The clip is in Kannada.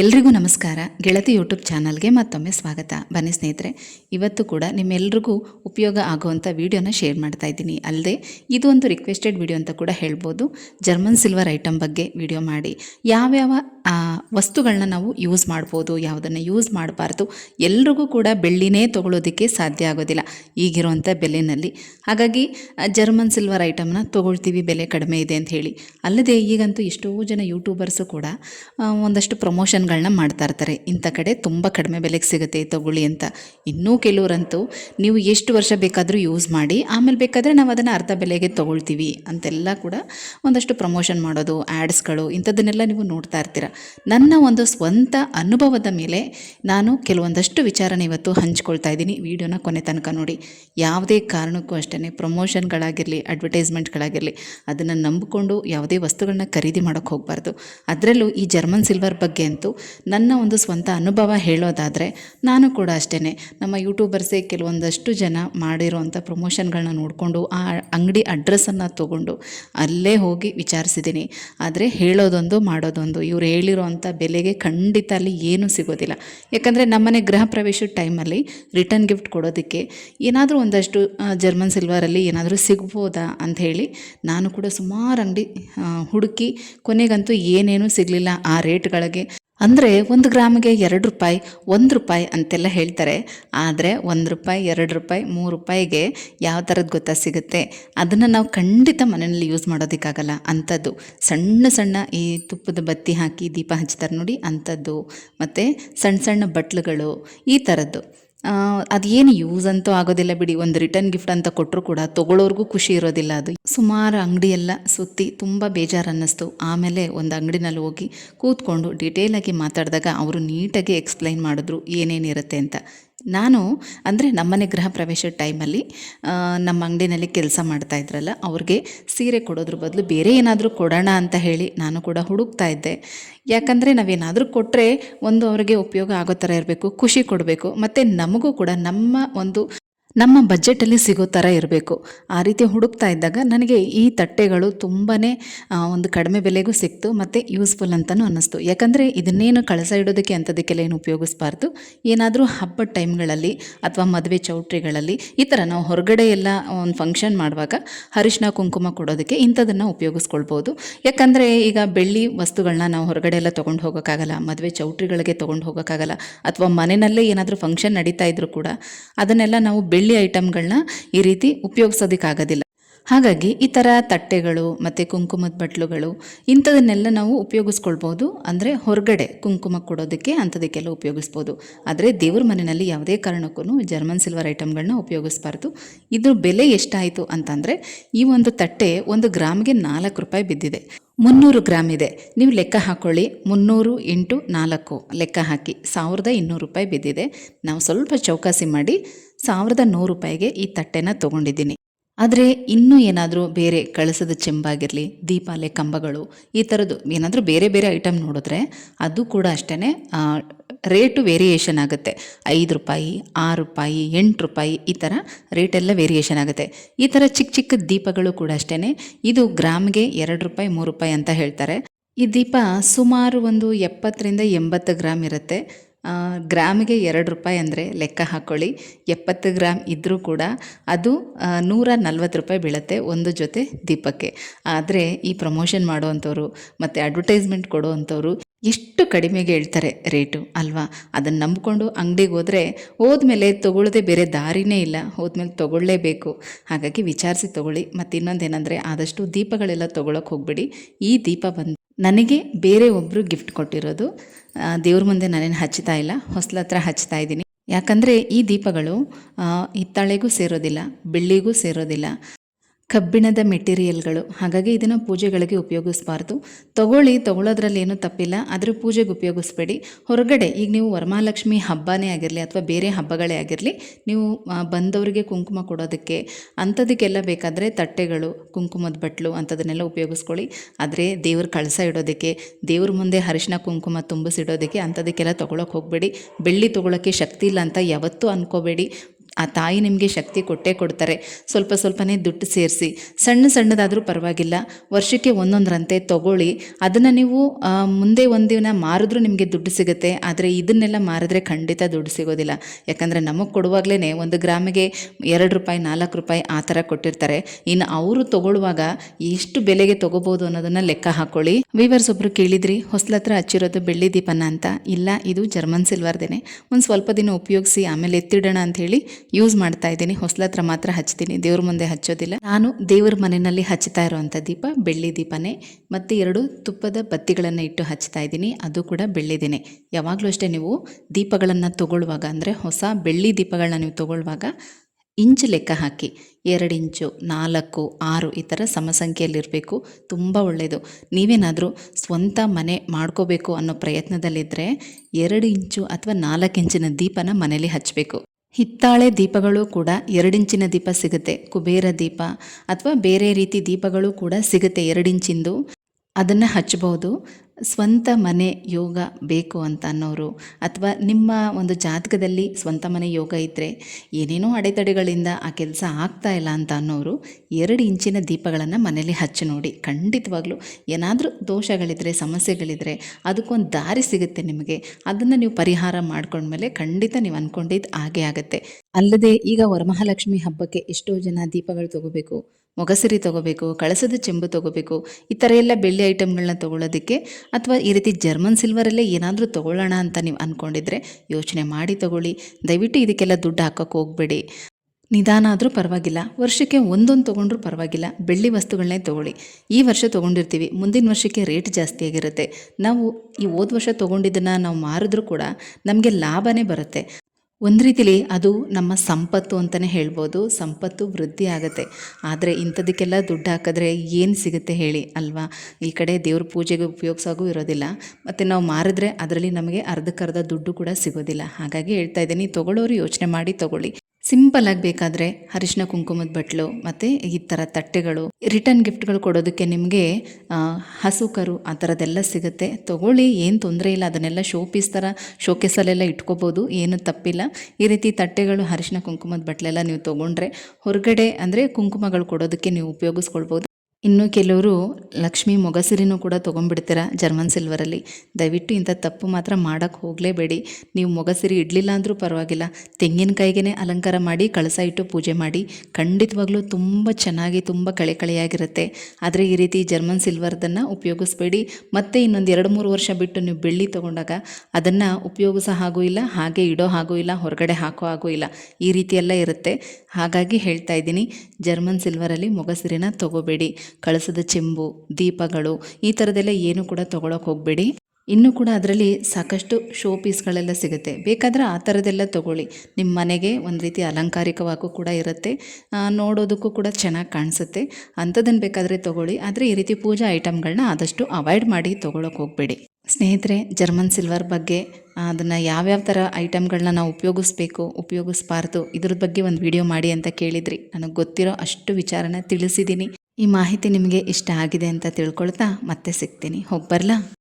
ಎಲ್ರಿಗೂ ನಮಸ್ಕಾರ. ಗೆಳತಿ ಯೂಟ್ಯೂಬ್ ಚಾನಲ್ಗೆ ಮತ್ತೊಮ್ಮೆ ಸ್ವಾಗತ. ಬನ್ನಿ ಸ್ನೇಹಿತರೆ, ಇವತ್ತು ಕೂಡ ನಿಮ್ಮೆಲ್ರಿಗೂ ಉಪಯೋಗ ಆಗುವಂಥ ವಿಡಿಯೋನ ಶೇರ್ ಮಾಡ್ತಾ ಇದ್ದೀನಿ. ಅಲ್ಲದೆ, ಇದು ಒಂದು ರಿಕ್ವೆಸ್ಟೆಡ್ ವಿಡಿಯೋ ಅಂತ ಕೂಡ ಹೇಳ್ಬೋದು. ಜರ್ಮನ್ ಸಿಲ್ವರ್ ಐಟಮ್ ಬಗ್ಗೆ ವಿಡಿಯೋ ಮಾಡಿ. ಯಾವ್ಯಾವ ವಸ್ತುಗಳನ್ನ ನಾವು ಯೂಸ್ ಮಾಡ್ಬೋದು, ಯಾವುದನ್ನು ಯೂಸ್ ಮಾಡಬಾರ್ದು, ಎಲ್ರಿಗೂ ಕೂಡ ಬೆಳ್ಳಿನೇ ತೊಗೊಳೋದಕ್ಕೆ ಸಾಧ್ಯ ಆಗೋದಿಲ್ಲ. ಈಗಿರುವಂಥ ಬೆಲೆಯಲ್ಲಿ ಹಾಗಾಗಿ ಜರ್ಮನ್ ಸಿಲ್ವರ್ ಐಟಮ್ನ ತೊಗೊಳ್ತೀವಿ, ಬೆಲೆ ಕಡಿಮೆ ಇದೆ ಅಂತ ಹೇಳಿ. ಅಲ್ಲದೆ, ಈಗಂತೂ ಎಷ್ಟೋ ಜನ ಯೂಟ್ಯೂಬರ್ಸು ಕೂಡ ಒಂದಷ್ಟು ಒಂದಷ್ಟು ಪ್ರಮೋಷನ್ಗಳನ್ನ ಮಾಡ್ತಾ ಇರ್ತಾರೆ. ಇಂಥ ಕಡೆ ತುಂಬ ಕಡಿಮೆ ಬೆಲೆಗೆ ಸಿಗುತ್ತೆ ತೊಗೊಳ್ಳಿ ಅಂತ. ಇನ್ನೂ ಕೆಲವರಂತೂ ನೀವು ಎಷ್ಟು ವರ್ಷ ಬೇಕಾದರೂ ಯೂಸ್ ಮಾಡಿ, ಆಮೇಲೆ ಬೇಕಾದರೆ ನಾವು ಅದನ್ನು ಅರ್ಧ ಬೆಲೆಗೆ ತೊಗೊಳ್ತೀವಿ ಅಂತೆಲ್ಲ ಕೂಡ ಒಂದಷ್ಟು ಪ್ರಮೋಷನ್ ಮಾಡೋದು ಆ್ಯಡ್ಸ್ಗಳು ಇಂಥದ್ದನ್ನೆಲ್ಲ ನೀವು ನೋಡ್ತಾ ಇರ್ತೀರ. ನನ್ನ ಒಂದು ಸ್ವಂತ ಅನುಭವದ ಮೇಲೆ ನಾನು ಕೆಲವೊಂದಷ್ಟು ವಿಚಾರನ ಇವತ್ತು ಹಂಚ್ಕೊಳ್ತಾ ಇದ್ದೀನಿ. ವಿಡಿಯೋನ ಕೊನೆ ತನಕ ನೋಡಿ. ಯಾವುದೇ ಕಾರಣಕ್ಕೂ ಅಷ್ಟೇ ಪ್ರಮೋಷನ್ಗಳಾಗಿರಲಿ, ಅಡ್ವರ್ಟೈಸ್ಮೆಂಟ್ಗಳಾಗಿರಲಿ, ಅದನ್ನು ನಂಬಿಕೊಂಡು ಯಾವುದೇ ವಸ್ತುಗಳನ್ನ ಖರೀದಿ ಮಾಡೋಕ್ಕೆ ಹೋಗಬಾರ್ದು. ಅದರಲ್ಲೂ ಈ ಜರ್ಮನ್ ಸಿಲ್ವರ್ ಬಗ್ಗೆ ಅಂತೂ ನನ್ನ ಒಂದು ಸ್ವಂತ ಅನುಭವ ಹೇಳೋದಾದರೆ ನಾನು ಕೂಡ ಅಷ್ಟೇ ನಮ್ಮ ಯೂಟ್ಯೂಬರ್ಸೇ ಕೆಲವೊಂದಷ್ಟು ಜನ ಮಾಡಿರೋವಂಥ ಪ್ರಮೋಷನ್ಗಳನ್ನ ನೋಡಿಕೊಂಡು ಆ ಅಂಗಡಿ ಅಡ್ರೆಸ್ಸನ್ನು ತೊಗೊಂಡು ಅಲ್ಲೇ ಹೋಗಿ ವಿಚಾರಿಸಿದ್ದೀನಿ. ಆದರೆ ಹೇಳೋದೊಂದು ಮಾಡೋದೊಂದು, ಇವ್ರು ಹೇಳಿರೋ ಅಂಥ ಬೆಲೆಗೆ ಖಂಡಿತ ಅಲ್ಲಿ ಏನೂ ಸಿಗೋದಿಲ್ಲ. ಯಾಕಂದರೆ ನಮ್ಮನೆ ಗೃಹ ಪ್ರವೇಶದ ಟೈಮಲ್ಲಿ ರಿಟರ್ನ್ ಗಿಫ್ಟ್ ಕೊಡೋದಕ್ಕೆ ಏನಾದರೂ ಒಂದಷ್ಟು ಜರ್ಮನ್ ಸಿಲ್ವರಲ್ಲಿ ಏನಾದರೂ ಸಿಗ್ಬೋದಾ ಹೇಳಿ ನಾನು ಕೂಡ ಸುಮಾರು ಅಂಗಡಿ ಹುಡುಕಿ ಕೊನೆಗಂತೂ ಏನೇನೂ ಸಿಗಲಿಲ್ಲ ಆ ರೇಟ್ಗಳಿಗೆ. ಅಂದರೆ ಒಂದು ಗ್ರಾಮಿಗೆ ಎರಡು ರೂಪಾಯಿ, ಒಂದು ರೂಪಾಯಿ ಅಂತೆಲ್ಲ ಹೇಳ್ತಾರೆ. ಆದರೆ ಒಂದು ರೂಪಾಯಿ, ಎರಡು ರೂಪಾಯಿ, ಮೂರು ರೂಪಾಯಿಗೆ ಯಾವ ಥರದ್ದು ಗೊತ್ತಾ ಸಿಗುತ್ತೆ? ಅದನ್ನು ನಾವು ಖಂಡಿತ ಮನೆಯಲ್ಲಿ ಯೂಸ್ ಮಾಡೋದಕ್ಕಾಗಲ್ಲ. ಅಂಥದ್ದು. ಸಣ್ಣ ಸಣ್ಣ ಈ ತುಪ್ಪದ ಬತ್ತಿ ಹಾಕಿ ದೀಪ ಹಚ್ತಾರೆ ನೋಡಿ ಅಂಥದ್ದು. ಮತ್ತು ಸಣ್ಣ ಸಣ್ಣ ಬಟ್ಲುಗಳು ಈ ಥರದ್ದು ಅದೇನು ಯೂಸ್ ಅಂತೂ ಆಗೋದಿಲ್ಲ ಬಿಡಿ. ಒಂದು ರಿಟರ್ನ್ ಗಿಫ್ಟ್ ಅಂತ ಕೊಟ್ಟರು ಕೂಡ ತೊಗೊಳೋರ್ಗೂ ಖುಷಿ ಇರೋದಿಲ್ಲ ಅದು. ಸುಮಾರು ಅಂಗಡಿ ಎಲ್ಲ ಸುತ್ತಿ ತುಂಬ ಬೇಜಾರು ಅನ್ನಿಸ್ತು ಆಮೇಲೆ ಒಂದು ಅಂಗಡಿನಲ್ಲಿ ಹೋಗಿ ಕೂತ್ಕೊಂಡು ಡೀಟೇಲಾಗಿ ಮಾತಾಡಿದಾಗ ಅವರು ನೀಟಾಗಿ ಎಕ್ಸ್ಪ್ಲೈನ್ ಮಾಡಿದ್ರು ಏನೇನಿರುತ್ತೆ ಅಂತ. ನಾನು, ಅಂದರೆ ನಮ್ಮನೆ ಗೃಹ ಪ್ರವೇಶ ಟೈಮಲ್ಲಿ ನಮ್ಮ ಅಂಗಡಿನಲ್ಲಿ ಕೆಲಸ ಮಾಡ್ತಾ ಇದ್ರಲ್ಲ, ಅವ್ರಿಗೆ ಸೀರೆ ಕೊಡೋದ್ರ ಬದಲು ಬೇರೆ ಏನಾದರೂ ಕೊಡೋಣ ಅಂತ ಹೇಳಿ ನಾನು ಕೂಡ ಹುಡುಕ್ತಾ ಇದ್ದೆ. ಯಾಕಂದರೆ ನಾವೇನಾದರೂ ಕೊಟ್ಟರೆ ಒಂದು ಅವರಿಗೆ ಉಪಯೋಗ ಆಗೋ ಥರ ಇರಬೇಕು, ಖುಷಿ ಕೊಡಬೇಕು, ಮತ್ತು ನಮಗೂ ಕೂಡ ನಮ್ಮ ಒಂದು ನಮ್ಮ ಬಜೆಟಲ್ಲಿ ಸಿಗೋ ಥರ ಇರಬೇಕು. ಆ ರೀತಿ ಹುಡುಕ್ತಾ ಇದ್ದಾಗ ನನಗೆ ಈ ತಟ್ಟೆಗಳು ತುಂಬಾ ಒಂದು ಕಡಿಮೆ ಬೆಲೆಗೂ ಸಿಕ್ತು ಮತ್ತು ಯೂಸ್ಫುಲ್ ಅಂತಲೂ ಅನ್ನಿಸ್ತು. ಯಾಕಂದರೆ ಇದನ್ನೇನು ಕಳಸ ಇಡೋದಕ್ಕೆ ಅಂಥದಕ್ಕೆಲ್ಲ ಏನು ಉಪಯೋಗಿಸ್ಬಾರ್ದು. ಏನಾದರೂ ಹಬ್ಬದ ಟೈಮ್ಗಳಲ್ಲಿ ಅಥವಾ ಮದುವೆ ಚೌಟ್ರಿಗಳಲ್ಲಿ ಈ ಥರ ನಾವು ಹೊರಗಡೆ ಎಲ್ಲ ಒಂದು ಫಂಕ್ಷನ್ ಮಾಡುವಾಗ ಅರಿಶಿನ, ಕುಂಕುಮ ಕೊಡೋದಕ್ಕೆ ಇಂಥದನ್ನು ಉಪಯೋಗಿಸ್ಕೊಳ್ಬೋದು. ಯಾಕಂದರೆ ಈಗ ಬೆಳ್ಳಿ ವಸ್ತುಗಳನ್ನ ನಾವು ಹೊರಗಡೆ ಎಲ್ಲ ತೊಗೊಂಡು ಹೋಗೋಕ್ಕಾಗಲ್ಲ, ಮದುವೆ ಚೌಟ್ರಿಗಳಿಗೆ ತೊಗೊಂಡು ಹೋಗೋಕ್ಕಾಗಲ್ಲ, ಅಥವಾ ಮನೆಯಲ್ಲೇ ಏನಾದರೂ ಫಂಕ್ಷನ್ ನಡೀತಾ ಇದ್ರೂ ಕೂಡ ಅದನ್ನೆಲ್ಲ ನಾವು ಬೆಳ್ಳಿ ಐಟಮ್ಗಳನ್ನ ಈ ರೀತಿ ಉಪಯೋಗಿಸೋದಕ್ಕಾಗೋದಿಲ್ಲ. ಹಾಗಾಗಿ ಈ ಥರ ತಟ್ಟೆಗಳು ಮತ್ತು ಕುಂಕುಮದ ಬಟ್ಲುಗಳು ಇಂಥದನ್ನೆಲ್ಲ ನಾವು ಉಪಯೋಗಿಸ್ಕೊಳ್ಬೋದು. ಅಂದರೆ ಹೊರಗಡೆ ಕುಂಕುಮ ಕೊಡೋದಕ್ಕೆ ಅಂಥದಕ್ಕೆಲ್ಲ ಉಪಯೋಗಿಸ್ಬೋದು. ಆದರೆ ದೇವ್ರ ಮನೆಯಲ್ಲಿ ಯಾವುದೇ ಕಾರಣಕ್ಕೂ ಜರ್ಮನ್ ಸಿಲ್ವರ್ ಐಟಮ್ಗಳನ್ನ ಉಪಯೋಗಿಸ್ಬಾರ್ದು. ಇದ್ರ ಬೆಲೆ ಎಷ್ಟಾಯಿತು ಅಂತಂದರೆ ಈ ಒಂದು ತಟ್ಟೆ ಒಂದು ಗ್ರಾಮ್ಗೆ ನಾಲ್ಕು ರೂಪಾಯಿ ಬಿದ್ದಿದೆ. ಮುನ್ನೂರು ಗ್ರಾಮ್ ಇದೆ. ನೀವು ಲೆಕ್ಕ ಹಾಕ್ಕೊಳ್ಳಿ ಮುನ್ನೂರು ಎಂಟು ನಾಲ್ಕು ಲೆಕ್ಕ ಹಾಕಿ ಸಾವಿರದ ಇನ್ನೂರು ರೂಪಾಯಿ ಬಿದ್ದಿದೆ. ನಾವು ಸ್ವಲ್ಪ ಚೌಕಾಸಿ ಮಾಡಿ ಸಾವಿರದ ನೂರು ರೂಪಾಯಿಗೆ ಈ ತಟ್ಟೆನ ತಗೊಂಡಿದ್ದೀನಿ. ಆದರೆ ಇನ್ನೂ ಏನಾದರೂ ಬೇರೆ ಕಳಸದ ಚೆಂಬಾಗಿರಲಿ, ದೀಪಾಲೆ ಕಂಬಗಳು, ಈ ಥರದ್ದು ಏನಾದರೂ ಬೇರೆ ಬೇರೆ ಐಟಮ್ ನೋಡಿದ್ರೆ ಅದು ಕೂಡ ಅಷ್ಟೇ ರೇಟು ವೇರಿಯೇಷನ್ ಆಗುತ್ತೆ. ಐದು ರೂಪಾಯಿ, ಆರು ರೂಪಾಯಿ, ಎಂಟು ರೂಪಾಯಿ ಈ ಥರ ರೇಟೆಲ್ಲ ವೇರಿಯೇಷನ್ ಆಗುತ್ತೆ. ಈ ಥರ ಚಿಕ್ಕ ಚಿಕ್ಕ ದೀಪಗಳು ಕೂಡ ಅಷ್ಟೇ ಇದು ಗ್ರಾಮ್ಗೆ ಎರಡು ರೂಪಾಯಿ, ಮೂರು ರೂಪಾಯಿ ಅಂತ ಹೇಳ್ತಾರೆ. ಈ ದೀಪ ಸುಮಾರು ಒಂದು ಎಪ್ಪತ್ತರಿಂದ ಎಂಬತ್ತು ಗ್ರಾಮ್ ಇರುತ್ತೆ. ಗ್ರಾಮಿಗೆ ಎರಡು ರೂಪಾಯಿ ಅಂದರೆ ಲೆಕ್ಕ ಹಾಕ್ಕೊಳ್ಳಿ ಎಪ್ಪತ್ತು ಗ್ರಾಮ್ ಇದ್ದರೂ ಕೂಡ ಅದು ನೂರ ನಲ್ವತ್ತು ರೂಪಾಯಿ ಬೀಳುತ್ತೆ ಒಂದು ಜೊತೆ ದೀಪಕ್ಕೆ. ಆದರೆ ಈ ಪ್ರಮೋಷನ್ ಮಾಡೋವಂಥವ್ರು ಮತ್ತು ಅಡ್ವರ್ಟೈಸ್ಮೆಂಟ್ ಕೊಡೋವಂಥವ್ರು ಎಷ್ಟು ಕಡಿಮೆಗೆ ಹೇಳ್ತಾರೆ ರೇಟು, ಅಲ್ವಾ? ಅದನ್ನು ನಂಬಿಕೊಂಡು ಅಂಗಡಿಗೆ ಹೋದರೆ ಹೋದ್ಮೇಲೆ ತೊಗೊಳ್ಳದೆ ಬೇರೆ ದಾರಿನೇ ಇಲ್ಲ. ಹೋದ್ಮೇಲೆ ತೊಗೊಳ್ಳೇಬೇಕು. ಹಾಗಾಗಿ ವಿಚಾರಿಸಿ ತೊಗೊಳ್ಳಿ. ಮತ್ತು ಇನ್ನೊಂದೇನೆಂದರೆ ಆದಷ್ಟು ದೀಪಗಳೆಲ್ಲ ತೊಗೊಳಕ್ಕೆ ಹೋಗಬೇಡಿ. ಈ ದೀಪ ಬಂದು ನನಗೆ ಬೇರೆ ಒಬ್ಬರು ಗಿಫ್ಟ್ ಕೊಟ್ಟಿರೋದು. ದೇವ್ರ ಮುಂದೆ ನಾನೇನು ಹಚ್ತಾ ಇಲ್ಲ, ಹೊಸ್ಲ ಹತ್ರ ಹಚ್ತಾ ಇದ್ದೀನಿ. ಯಾಕಂದರೆ ಈ ದೀಪಗಳು ಹಿತ್ತಾಳೆಗೂ ಸೇರೋದಿಲ್ಲ, ಬೆಳ್ಳಿಗೂ ಸೇರೋದಿಲ್ಲ. ಕಬ್ಬಿಣದ ಮೆಟೀರಿಯಲ್ಗಳು. ಹಾಗಾಗಿ ಇದನ್ನು ಪೂಜೆಗಳಿಗೆ ಉಪಯೋಗಿಸ್ಬಾರ್ದು. ತಗೊಳ್ಳಿ ತಗೊಳ್ಳೋದ್ರಲ್ಲಿ ಏನೂ ತಪ್ಪಿಲ್ಲ. ಆದರೆ ಪೂಜೆಗೆ ಉಪಯೋಗಿಸ್ಬೇಡಿ. ಹೊರಗಡೆ, ಈಗ ನೀವು ವರಮಹಾಲಕ್ಷ್ಮಿ ಹಬ್ಬನೇ ಆಗಿರಲಿ ಅಥವಾ ಬೇರೆ ಹಬ್ಬಗಳೇ ಆಗಿರಲಿ, ನೀವು ಬಂದವರಿಗೆ ಕುಂಕುಮ ಕೊಡೋದಕ್ಕೆ, ಅಂಥದಕ್ಕೆಲ್ಲ ಬೇಕಾದರೆ ತಟ್ಟೆಗಳು, ಕುಂಕುಮದ ಬಟ್ಲು ಅಂಥದನ್ನೆಲ್ಲ ಉಪಯೋಗಿಸ್ಕೊಳ್ಳಿ. ಆದರೆ ದೇವ್ರ ಕಳಸ ಇಡೋದಕ್ಕೆ, ದೇವ್ರ ಮುಂದೆ ಅರಿಶಿನ ಕುಂಕುಮ ತುಂಬಿಸಿಡೋದಕ್ಕೆ ಅಂಥದಕ್ಕೆಲ್ಲ ತೊಗೊಳಕ್ಕೆ ಹೋಗಬೇಡಿ. ಬೆಳ್ಳಿ ತೊಗೊಳಕ್ಕೆ ಶಕ್ತಿ ಇಲ್ಲ ಅಂತ ಯಾವತ್ತೂ ಅನ್ಕೋಬೇಡಿ. ಆ ತಾಯಿ ನಿಮಗೆ ಶಕ್ತಿ ಕೊಟ್ಟೇ ಕೊಡ್ತಾರೆ. ಸ್ವಲ್ಪ ಸ್ವಲ್ಪನೇ ದುಡ್ಡು ಸೇರಿಸಿ. ಸಣ್ಣ ಸಣ್ಣದಾದರೂ ಪರವಾಗಿಲ್ಲ. ವರ್ಷಕ್ಕೆ ಒಂದೊಂದರಂತೆ ತಗೊಳ್ಳಿ. ಅದನ್ನು ನೀವು ಮುಂದೆ ಮುಂದೆ ಒಂದಿನ ಮಾರಿದ್ರೂ ನಿಮಗೆ ದುಡ್ಡು ಸಿಗುತ್ತೆ. ಆದರೆ ಇದನ್ನೆಲ್ಲ ಮಾರಿದ್ರೆ ಖಂಡಿತ ದುಡ್ಡು ಸಿಗೋದಿಲ್ಲ. ಯಾಕಂದರೆ ನಮಗೆ ಕೊಡುವಾಗಲೇ ಒಂದು ಗ್ರಾಮಿಗೆ ಎರಡು ರೂಪಾಯಿ, ನಾಲ್ಕು ರೂಪಾಯಿ ಆ ಥರ ಕೊಟ್ಟಿರ್ತಾರೆ. ಇನ್ನು ಅವರು ತಗೊಳ್ಳುವಾಗ ಎಷ್ಟು ಬೆಲೆಗೆ ತಗೋಬೋದು ಅನ್ನೋದನ್ನು ಲೆಕ್ಕ ಹಾಕ್ಕೊಳ್ಳಿ ವೀವರ್ಸ್ ಒಬ್ಬರು ಕೇಳಿದ್ರಿ, ಹೊಸಲತ್ರ ಹಚ್ಚಿರೋದು ಬೆಳ್ಳಿ ದೀಪನ ಅಂತ? ಇಲ್ಲ, ಇದು ಜರ್ಮನ್ ಸಿಲ್ವರ್ದೇನೆ. ಒಂದು ಸ್ವಲ್ಪ ದಿನ ಉಪಯೋಗಿಸಿ, ಆಮೇಲೆ ಎತ್ತಿಡೋಣ ಹೇಳಿ ಯೂಸ್ ಮಾಡ್ತಾ ಇದ್ದೀನಿ. ಹೊಸ್ಲ ಹತ್ರ ಮಾತ್ರ ಹಚ್ತೀನಿ. ದೇವ್ರ ಮುಂದೆ ಹಚ್ಚೋದಿಲ್ಲ. ನಾನು ದೇವ್ರ ಮನೆಯಲ್ಲಿ ಹಚ್ತಾ ಇರುವಂಥ ದೀಪ ಬೆಳ್ಳಿ ದೀಪನೇ. ಮತ್ತು ಎರಡು ತುಪ್ಪದ ಬತ್ತಿಗಳನ್ನು ಇಟ್ಟು ಹಚ್ತಾ ಇದ್ದೀನಿ. ಅದು ಕೂಡ ಬೆಳ್ಳಿದೇನೆ ಯಾವಾಗಲೂ ಅಷ್ಟೇ ನೀವು ದೀಪಗಳನ್ನು ತಗೊಳ್ಳುವಾಗ ಅಂದರೆ ಹೊಸ ಬೆಳ್ಳಿ ದೀಪಗಳನ್ನ ನೀವು ತಗೊಳ್ಳುವಾಗ ಇಂಚು ಲೆಕ್ಕ ಹಾಕಿ. ಎರಡು ಇಂಚು, ನಾಲ್ಕು, ಆರು ಈ ಥರ ಸಮಸಂಖ್ಯೆಯಲ್ಲಿರಬೇಕು ತುಂಬ ಒಳ್ಳೆಯದು ನೀವೇನಾದರೂ ಸ್ವಂತ ಮನೆ ಮಾಡ್ಕೋಬೇಕು ಅನ್ನೋ ಪ್ರಯತ್ನದಲ್ಲಿದ್ದರೆ ಎರಡು ಇಂಚು ಅಥವಾ ನಾಲ್ಕು ಇಂಚಿನ ದೀಪನ ಮನೇಲಿ ಹಚ್ಚಬೇಕು ಹಿತ್ತಾಳೆ ದೀಪಗಳು ಕೂಡ ಎರಡಿಂಚಿನ ದೀಪ ಸಿಗುತ್ತೆ. ಕುಬೇರ ದೀಪ ಅಥವಾ ಬೇರೆ ರೀತಿ ದೀಪಗಳು ಕೂಡ ಸಿಗುತ್ತೆ ಎರಡಿಂಚಿಂದು. ಅದನ್ನು ಹಚ್ಬೋದು. ಸ್ವಂತ ಮನೆ ಯೋಗ ಬೇಕು ಅಂತ ಅನ್ನೋರು ಅಥವಾ ನಿಮ್ಮ ಒಂದು ಜಾತಕದಲ್ಲಿ ಸ್ವಂತ ಮನೆ ಯೋಗ ಇದ್ದರೆ ಏನೇನೋ ಅಡೆತಡೆಗಳಿಂದ ಆ ಕೆಲಸ ಆಗ್ತಾ ಇಲ್ಲ ಅಂತ ಅನ್ನೋರು ಎರಡು ಇಂಚಿನ ದೀಪಗಳನ್ನು ಮನೇಲಿ ಹಚ್ಚಿ ನೋಡಿ. ಖಂಡಿತವಾಗ್ಲೂ ಏನಾದರೂ ದೋಷಗಳಿದ್ದರೆ ಸಮಸ್ಯೆಗಳಿದ್ದರೆ ಅದಕ್ಕೊಂದು ದಾರಿ ಸಿಗುತ್ತೆ ನಿಮಗೆ. ಅದನ್ನು ನೀವು ಪರಿಹಾರ ಮಾಡ್ಕೊಂಡ್ಮೇಲೆ ಖಂಡಿತ ನೀವು ಅಂದ್ಕೊಂಡಿದ್ದು ಹಾಗೆ ಆಗುತ್ತೆ. ಅಲ್ಲದೆ ಈಗ ವರಮಹಾಲಕ್ಷ್ಮಿ ಹಬ್ಬಕ್ಕೆ ಎಷ್ಟೋ ಜನ ದೀಪಗಳು ತಗೋಬೇಕು. ಮೊಗಸಿರಿ ತಗೋಬೇಕು, ಕಳಸದ ಚೆಂಬು ತಗೋಬೇಕು, ಈ ಥರ ಎಲ್ಲ ಬೆಳ್ಳಿ ಐಟಮ್ಗಳನ್ನ ತಗೊಳ್ಳೋದಕ್ಕೆ ಅಥವಾ ಈ ರೀತಿ ಜರ್ಮನ್ ಸಿಲ್ವರಲ್ಲೇ ಏನಾದರೂ ತೊಗೊಳ್ಳೋಣ ಅಂತ ನೀವು ಅಂದ್ಕೊಂಡಿದ್ರೆ ಯೋಚನೆ ಮಾಡಿ ತಗೊಳ್ಳಿ. ದಯವಿಟ್ಟು ಇದಕ್ಕೆಲ್ಲ ದುಡ್ಡು ಹಾಕೋಕ್ಕೆ ಹೋಗಬೇಡಿ. ನಿಧಾನ ಆದರೂ ಪರವಾಗಿಲ್ಲ, ವರ್ಷಕ್ಕೆ ಒಂದೊಂದು ತೊಗೊಂಡ್ರೂ ಪರವಾಗಿಲ್ಲ, ಬೆಳ್ಳಿ ವಸ್ತುಗಳನ್ನೇ ತೊಗೊಳ್ಳಿ. ಈ ವರ್ಷ ತೊಗೊಂಡಿರ್ತೀವಿ, ಮುಂದಿನ ವರ್ಷಕ್ಕೆ ರೇಟ್ ಜಾಸ್ತಿ ಆಗಿರುತ್ತೆ. ನಾವು ಈ ಹೋದ ವರ್ಷ ತೊಗೊಂಡಿದ್ದನ್ನು ನಾವು ಮಾರಿದ್ರೂ ಕೂಡ ನಮಗೆ ಲಾಭನೇ ಬರುತ್ತೆ. ಒಂದು ರೀತಿಲಿ ಅದು ನಮ್ಮ ಸಂಪತ್ತು ಅಂತಲೇ ಹೇಳ್ಬೋದು. ಸಂಪತ್ತು ವೃದ್ಧಿ ಆಗುತ್ತೆ. ಆದರೆ ಇಂಥದಕ್ಕೆಲ್ಲ ದುಡ್ಡು ಹಾಕಿದ್ರೆ ಏನು ಸಿಗುತ್ತೆ ಹೇಳಿ ಅಲ್ವಾ? ಈ ಕಡೆ ದೇವ್ರ ಪೂಜೆಗೆ ಉಪಯೋಗಿಸೋಗೂ ಇರೋದಿಲ್ಲ. ಮತ್ತು ನಾವು ಮಾರಿದ್ರೆ ಅದರಲ್ಲಿ ನಮಗೆ ಅರ್ಧಕ್ಕರ್ಧ ದುಡ್ಡು ಕೂಡ ಸಿಗೋದಿಲ್ಲ. ಹಾಗಾಗಿ ಹೇಳ್ತಾ ಇದ್ದೀನಿ, ತೊಗೊಳ್ಳೋರು ಯೋಚನೆ ಮಾಡಿ ತೊಗೊಳ್ಳಿ. ಸಿಂಪಲ್ ಆಗಿ ಬೇಕಾದರೆ ಅರಿಶಿನ ಕುಂಕುಮದ ಬಟ್ಲು ಮತ್ತು ಈ ಥರ ತಟ್ಟೆಗಳು ರಿಟರ್ನ್ ಗಿಫ್ಟ್ಗಳು ಕೊಡೋದಕ್ಕೆ ನಿಮಗೆ ಹಸು ಕರು ಆ ಥರದ್ದೆಲ್ಲ ಸಿಗುತ್ತೆ. ತೊಗೊಳ್ಳಿ, ಏನು ತೊಂದರೆ ಇಲ್ಲ. ಅದನ್ನೆಲ್ಲ ಶೋ ಪೀಸ್ ಥರ ಶೋಕೇಸಲ್ಲೆಲ್ಲ ಇಟ್ಕೋಬೋದು. ಏನು ತಪ್ಪಿಲ್ಲ. ಈ ರೀತಿ ತಟ್ಟೆಗಳು ಅರಿಶಿನ ಕುಂಕುಮದ ಬಟ್ಲೆಲ್ಲ ನೀವು ತೊಗೊಂಡ್ರೆ, ಹೊರಗಡೆ ಅಂದರೆ ಕುಂಕುಮಗಳು ಕೊಡೋದಕ್ಕೆ ನೀವು ಉಪಯೋಗಿಸ್ಕೊಳ್ಬೋದು. ಇನ್ನು ಕೆಲವರು ಲಕ್ಷ್ಮಿ ಮೊಗಸಿರಿನೂ ಕೂಡ ತೊಗೊಂಡ್ಬಿಡ್ತೀರ ಜರ್ಮನ್ ಸಿಲ್ವರಲ್ಲಿ. ದಯವಿಟ್ಟು ಇಂಥ ತಪ್ಪು ಮಾತ್ರ ಮಾಡೋಕ್ಕೆ ಹೋಗಲೇಬೇಡಿ. ನೀವು ಮೊಗಸಿರಿ ಇಡಲಿಲ್ಲ ಅಂದರೂ ಪರವಾಗಿಲ್ಲ. ತೆಂಗಿನಕಾಯಿಗೆ ಅಲಂಕಾರ ಮಾಡಿ, ಕಳಸ ಇಟ್ಟು ಪೂಜೆ ಮಾಡಿ. ಖಂಡಿತವಾಗ್ಲೂ ತುಂಬ ಚೆನ್ನಾಗಿ, ತುಂಬ ಕಳೆ ಕಳೆಯಾಗಿರುತ್ತೆ ಆದರೆ ಈ ರೀತಿ ಜರ್ಮನ್ ಸಿಲ್ವರ್ದನ್ನು ಉಪಯೋಗಿಸ್ಬೇಡಿ. ಮತ್ತೆ ಇನ್ನೊಂದು ಎರಡು ಮೂರು ವರ್ಷ ಬಿಟ್ಟು ನೀವು ಬೆಳ್ಳಿ ತೊಗೊಂಡಾಗ ಅದನ್ನು ಉಪಯೋಗಿಸೋ ಹಾಗೂ ಇಲ್ಲ, ಹಾಗೆ ಇಡೋ ಹಾಗೂ ಇಲ್ಲ, ಹೊರಗಡೆ ಹಾಕೋ ಹಾಗೂ ಇಲ್ಲ, ಈ ರೀತಿಯೆಲ್ಲ ಇರುತ್ತೆ. ಹಾಗಾಗಿ ಹೇಳ್ತಾ ಇದ್ದೀನಿ, ಜರ್ಮನ್ ಸಿಲ್ವರಲ್ಲಿ ಮೊಗಸಿರಿನ ತೊಗೋಬೇಡಿ. ಕಳಸದ ಚೆಂಬು, ದೀಪಗಳು, ಈ ಥರದ್ದೆಲ್ಲ ಏನು ಕೂಡ ತೊಗೊಳಕ್ಕೆ ಹೋಗಬೇಡಿ. ಇನ್ನೂ ಕೂಡ ಅದರಲ್ಲಿ ಸಾಕಷ್ಟು ಶೋ ಪೀಸ್ಗಳೆಲ್ಲ ಸಿಗುತ್ತೆ. ಬೇಕಾದರೆ ಆ ಥರದ್ದೆಲ್ಲ ತೊಗೊಳ್ಳಿ. ನಿಮ್ಮ ಮನೆಗೆ ಒಂದು ರೀತಿ ಅಲಂಕಾರಿಕವಾಗೂ ಕೂಡ ಇರುತ್ತೆ. ನೋಡೋದಕ್ಕೂ ಕೂಡ ಚೆನ್ನಾಗಿ ಕಾಣಿಸುತ್ತೆ. ಅಂಥದ್ದನ್ನು ಬೇಕಾದರೆ ತೊಗೊಳ್ಳಿ. ಆದರೆ ಈ ರೀತಿ ಪೂಜಾ ಐಟಮ್ಗಳನ್ನ ಆದಷ್ಟು ಅವಾಯ್ಡ್ ಮಾಡಿ ತೊಗೊಳಕ್ಕೆ ಹೋಗಬೇಡಿ. ಸ್ನೇಹಿತರೆ, ಜರ್ಮನ್ ಸಿಲ್ವರ್ ಬಗ್ಗೆ ಅದನ್ನು ಯಾವ್ಯಾವ ಥರ ಐಟಮ್ಗಳನ್ನ ನಾವು ಉಪಯೋಗಿಸ್ಬೇಕು, ಉಪಯೋಗಿಸ್ಬಾರ್ದು ಇದ್ರ ಬಗ್ಗೆ ಒಂದು ವಿಡಿಯೋ ಮಾಡಿ ಅಂತ ಕೇಳಿದ್ರಿ. ನನಗೆ ಗೊತ್ತಿರೋ ಅಷ್ಟು ವಿಚಾರನ ತಿಳಿಸಿದ್ದೀನಿ ಈ ಮಾಹಿತಿ ನಿಮಗೆ ಇಷ್ಟ ಆಗಿದೆ ಅಂತ ತಿಳ್ಕೊಳ್ತಾ ಮತ್ತೆ ಸಿಗ್ತೀನಿ. ಹೋಗಿ ಬರಲಾ?